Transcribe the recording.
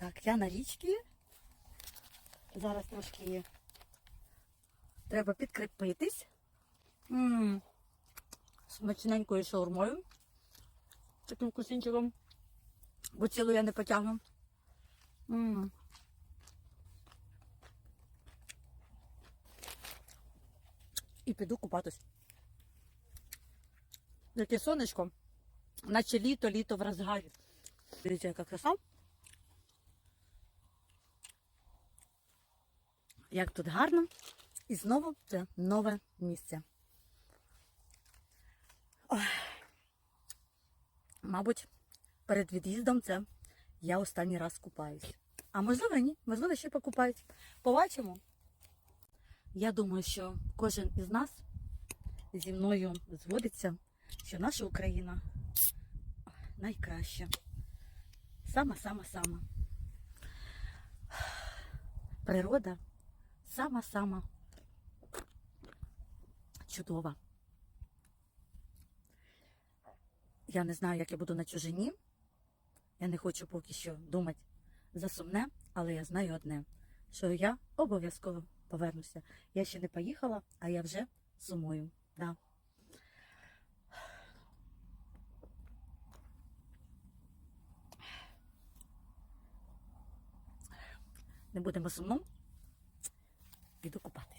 Так, я на річці. Зараз трошки треба підкріпитись. М, Смачненькою шаурмою. Таким кусінчиком. Бо цілу я не потягну. М. І піду купатись. Яке сонечко, наче літо, літо в розгарі. Дивіться, яка краса. Як тут гарно. І знову це нове місце. Ой. Мабуть, перед від'їздом це я останній раз купаюсь. А можливо, ні, можливо, ще покупаюсь. Побачимо. Я думаю, що кожен із нас зі мною згодиться, що наша Україна найкраща. Сама-сама-сама. Природа сама-сама чудова. Я не знаю, як я буду на чужині. Я не хочу поки що думати за сумне, але я знаю одне, що я обов'язково повернуся. Я ще не поїхала, а я вже сумую. Да. Не будемо сумно. gitu kupah.